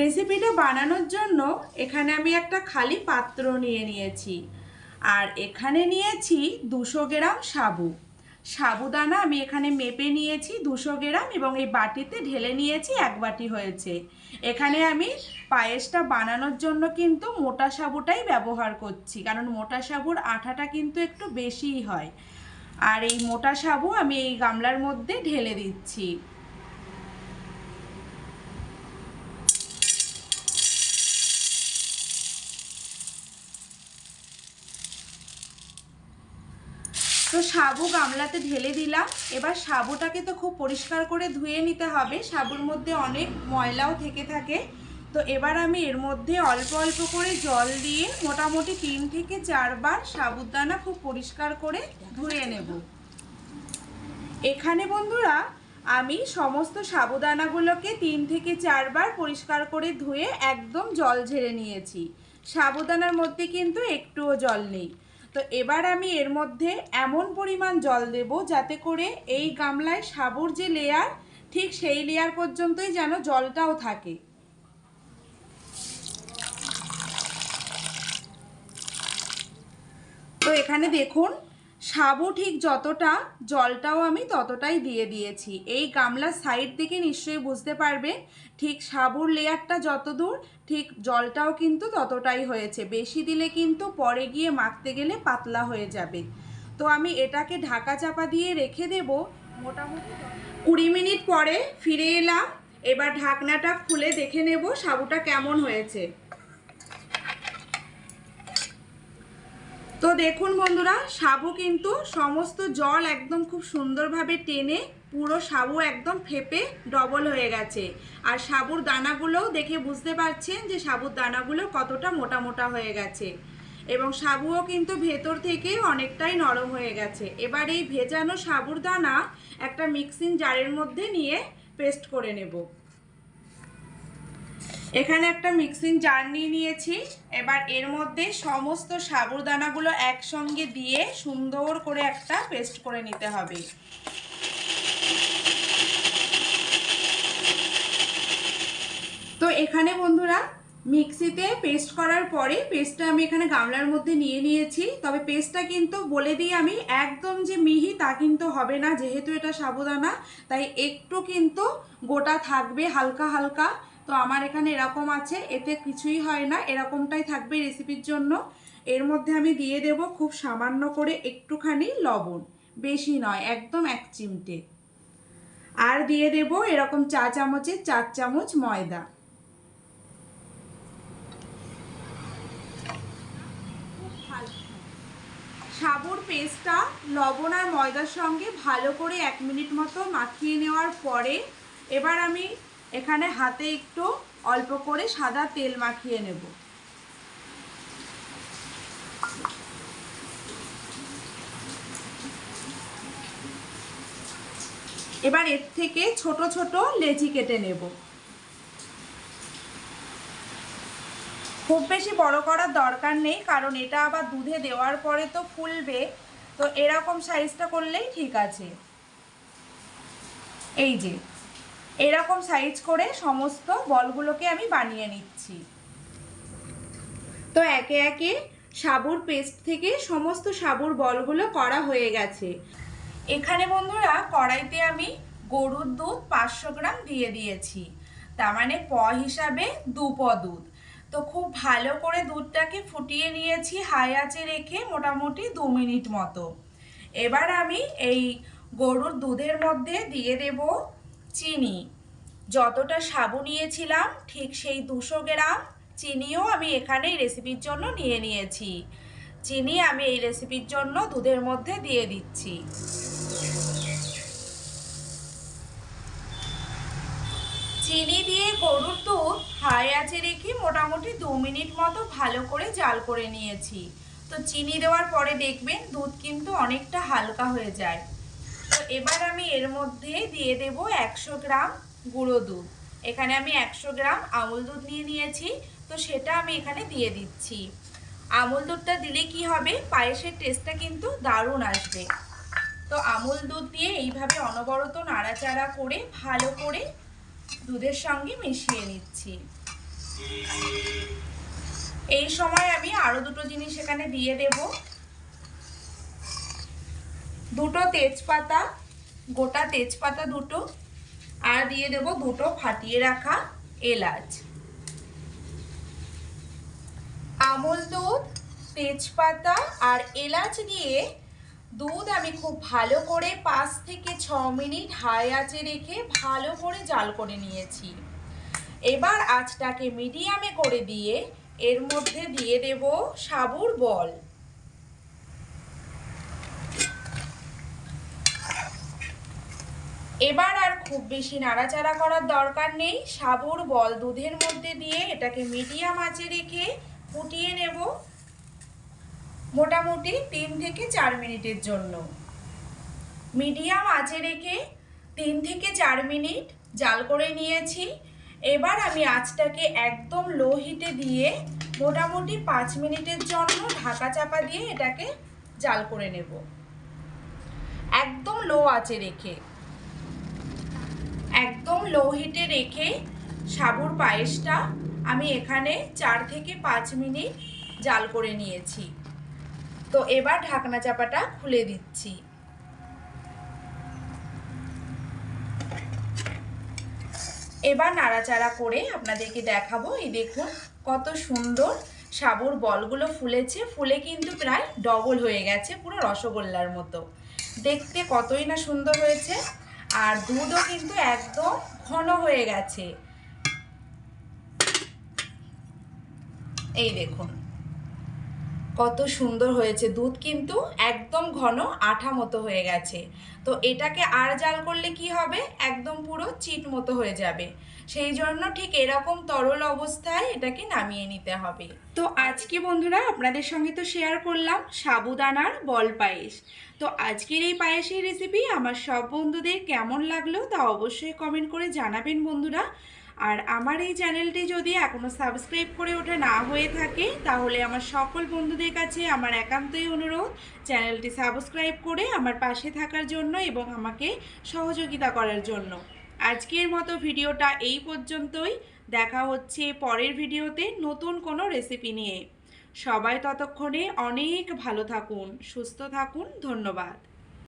রেসিপিটা বানানোর জন্য এখানে আমি একটা খালি পাত্র নিয়ে নিয়েছি। আর এখানে নিয়েছি দুশো গ্রাম সাবু। সাবুদানা আমি এখানে মেপে নিয়েছি দুশো গ্রাম এবং এই বাটিতে ঢেলে নিয়েছি এক বাটি হয়েছে। এখানে আমি পায়েসটা বানানোর জন্য কিন্তু মোটা সাবুটাই ব্যবহার করছি, কারণ মোটা সাবুর আঠাটা কিন্তু একটু বেশিই হয়। আর এই মোটা সাবু আমি এই গামলার মধ্যে ঢেলে দিচ্ছি। তো সাবু গামলাতে ঢেলে দিলাম। এবার সাবুটাকে তো খুব পরিষ্কার করে ধুয়ে নিতে হবে। সাবুর মধ্যে অনেক ময়লাও থেকে থাকে। তো এবার আমি এর মধ্যে অল্প অল্প করে জল দিয়ে মোটামুটি তিন থেকে চারবার সাবুদানা খুব পরিষ্কার করে ধুয়ে নেব। এখানে বন্ধুরা, আমি সমস্ত সাবুদানাগুলোকে তিন থেকে চারবার পরিষ্কার করে ধুয়ে একদম জল ঝেড়ে নিয়েছি। সাবুদানার মধ্যে কিন্তু একটুও জল নেই। তো এবার আমি এর মধ্যে এমন পরিমাণ জল দেব যাতে করে এই গামলায় সাবুর যে লেয়ার ঠিক সেই লেয়ার পর্যন্তই যেন জলটাও থাকে। তো এখানে দেখুন সাবু ঠিক যতটা, জলটাও আমি ততটাই দিয়ে দিয়েছি। এই গামলার সাইড থেকে নিশ্চয়ই বুঝতে পারবে, ঠিক সাবুর লেয়ারটা যত দূর ঠিক জলটাও কিন্তু ততটাই হয়েছে। বেশি দিলে কিন্তু পরে গিয়ে মাখতে গেলে পাতলা হয়ে যাবে। তো আমি এটাকে ঢাকা চাপা দিয়ে রেখে দেব। মোটামুটি কুড়ি মিনিট পরে ফিরে এলাম। এবার ঢাকনাটা খুলে দেখে নেব সাবুটা কেমন হয়েছে। তো দেখুন বন্ধুরা, সাবু কিন্তু সমস্ত জল একদম খুব সুন্দরভাবে টেনে পুরো সাবু একদম ফেপে ডবল হয়ে গেছে। আর সাবুর দানাগুলোও দেখে বুঝতে পারছেন যে সাবুর দানাগুলো কতটা মোটা মোটা হয়ে গেছে। এবং সাবুও কিন্তু ভেতর থেকে অনেকটাই নরম হয়ে গেছে। এবার এই ভেজানো সাবুর দানা একটা মিক্সিং জারের মধ্যে নিয়ে পেস্ট করে নেব। এখানে একটা মিক্সিং জার নিয়ে নিয়েছি। এবার এর মধ্যে সমস্ত সাবুদানাগুলো একসঙ্গে দিয়ে সুন্দর করে একটা পেস্ট করে নিতে হবে। তো এখানে বন্ধুরা, মিক্সিতে পেস্ট করার পরে পেস্টটা আমি এখানে গামলার মধ্যে নিয়ে নিয়েছি। তবে পেস্টটা কিন্তু বলে দিই আমি, একদম যে মিহি তা কিন্তু হবে না, যেহেতু এটা সাবুদানা, তাই একটু কিন্তু গোটা থাকবে হালকা হালকা। তো আমার এখানে এরকম আছে, এতে কিছুই হয় না, এরকমটাই থাকবে রেসিপির জন্য। এর মধ্যে আমি দিয়ে দেব খুব সামান্য করে একটুখানি লবণ, বেশি নয়, একদম এক চিমটে। আর দিয়ে দেব এরকম চা চামচের চার চামচ ময়দা। সাবুর পেস্টটা লবণ আর ময়দার সঙ্গে ভালো করে এক মিনিট মতো মাখিয়ে নেওয়ার পরে এবার আমি এখানে হাতে একটু অল্প করে সাদা তেল মাখিয়ে নেব। এবার এর থেকে ছোট ছোট লেচি কেটে নেব। খুব বেশি বড় করার দরকার নেই, কারণ এটা আবার দুধে দেওয়ার পরে তো ফুলবে, তো এরকম সাইজটা করলেই ঠিক আছে। এই যে এরকম সাইজ করে সমস্ত বলগুলোকে আমি বানিয়ে নিচ্ছি। তো একে একে সাবুর পেস্ট থেকে সমস্ত সাবুর বলগুলো করা হয়ে গেছে। এখানে বন্ধুরা কড়াইতে আমি গরুর দুধ পাঁচশো গ্রাম দিয়ে দিয়েছি। তার মানে প হিসাবে দু প দুধ। তো খুব ভালো করে দুধটাকে ফুটিয়ে নিয়েছি হাই আঁচে রেখে মোটামুটি দু মিনিট মতো। এবার আমি এই গরুর দুধের মধ্যে দিয়ে দেব চিনি। যতটা সাবু নিয়েছিলাম, ঠিক সেই দুশো গ্রাম চিনিও আমি এখানে এই রেসিপির জন্য নিয়ে নিয়েছি। চিনি আমি এই রেসিপির জন্য দুধের মধ্যে দিয়ে দিচ্ছি। চিনি দিয়ে গরুর দুধ হাই আঁচে রেখে মোটামুটি দু মিনিট মতো ভালো করে জাল করে নিয়েছি। তো চিনি দেওয়ার পরে দেখবেন দুধ কিন্তু অনেকটা হালকা হয়ে যায়। তো এবার আমি এর মধ্যে দিয়ে দেব একশো গ্রাম গুঁড়ো দুধ। এখানে আমি একশো গ্রাম আমুল দুধ নিয়ে নিয়েছি, তো সেটা আমি এখানে দিয়ে দিচ্ছি। আমুল দুধটা দিলে কি হবে? পায়েসের টেস্টটা কিন্তু দারুণ আসবে। তো আমুল দুধ দিয়ে এইভাবে অনবরত নাড়াচাড়া করে, ভালো করে দুধের সঙ্গে মিশিয়ে নিচ্ছি। এই সময় আমি আরও দুটো জিনিস এখানে দিয়ে দেব। দুটো তেজপাতা, গোটা তেজপাতা দুটো, আর দিয়ে দেব দুটো ফাটিয়ে রাখা এলাচ। আমল দুধ, তেজপাতা আর এলাচ দিয়ে দুধ আমি খুব ভালো করে পাঁচ থেকে ছ মিনিট হাই আঁচে রেখে ভালো করে জাল করে নিয়েছি। এবার আঁচটাকে মিডিয়ামে করে দিয়ে এর মধ্যে দিয়ে দেব সাবুর বল। এবার আর খুব বেশি নাড়াচাড়া করার দরকার নেই। সাবুর বল দুধের মধ্যে দিয়ে এটাকে মিডিয়াম আঁচে রেখে ফুটিয়ে নেব। মোটামুটি তিন থেকে চার মিনিটের জন্য। মিডিয়াম আঁচে রেখে তিন থেকে চার মিনিট জাল করে নিয়েছি। এবার আমি আঁচটাকে একদম লো হিটে দিয়ে মোটামুটি পাঁচ মিনিটের জন্য ঢাকা চাপা দিয়ে এটাকে জাল করে নেব। একদম লো আঁচে রেখে। একদম লো হিটে রেখে সাবুর পায়েসটা আমি এখানে চার থেকে পাঁচ মিনিট জাল করে নিয়েছি। তো এবার ঢাকনা চাপাটা খুলে দিচ্ছি। এবার নাড়াচাড়া করে আপনাদেরকে দেখাবো, এই দেখুন কত সুন্দর সাবুর বলগুলো ফুলেছে। ফুলে কিন্তু প্রায় ডবল হয়ে গেছে পুরো রসগোল্লার মতো। দেখতে কতই না সুন্দর হয়েছে। আর দুধও কিন্তু একদম ঘন হয়ে গেছে। এই দেখুন। কত সুন্দর হয়েছে। দুধ কিন্তু একদম ঘন আঠা মতো হয়ে গেছে। তো এটাকে আর জাল করলে কি হবে? একদম পুরো চিট মতো হয়ে যাবে। সেই জন্য ঠিক এরকম তরল অবস্থায় এটাকে নামিয়ে নিতে হবে। তো আজকে বন্ধুরা আপনাদের সঙ্গে তো শেয়ার করলাম সাবুদানার বল পায়েস। তো আজকের এই পায়েসের রেসিপি আমার সব বন্ধুদের কেমন লাগল তা অবশ্যই কমেন্ট করে জানাবেন বন্ধুরা। আর আমার এই চ্যানেলটি যদি এখনও সাবস্ক্রাইব করে ওঠা না হয়ে থাকে, তাহলে আমার সকল বন্ধুদের কাছে আমার একান্তই অনুরোধ, চ্যানেলটি সাবস্ক্রাইব করে আমার পাশে থাকার জন্য এবং আমাকে সহযোগিতা করার জন্য। আজকের মতো ভিডিওটা এই পর্যন্তই। দেখা হচ্ছে পরের ভিডিওতে নতুন কোনো রেসিপি নিয়ে। সবাই ততক্ষণে অনেক ভালো থাকুন, সুস্থ থাকুন, ধন্যবাদ।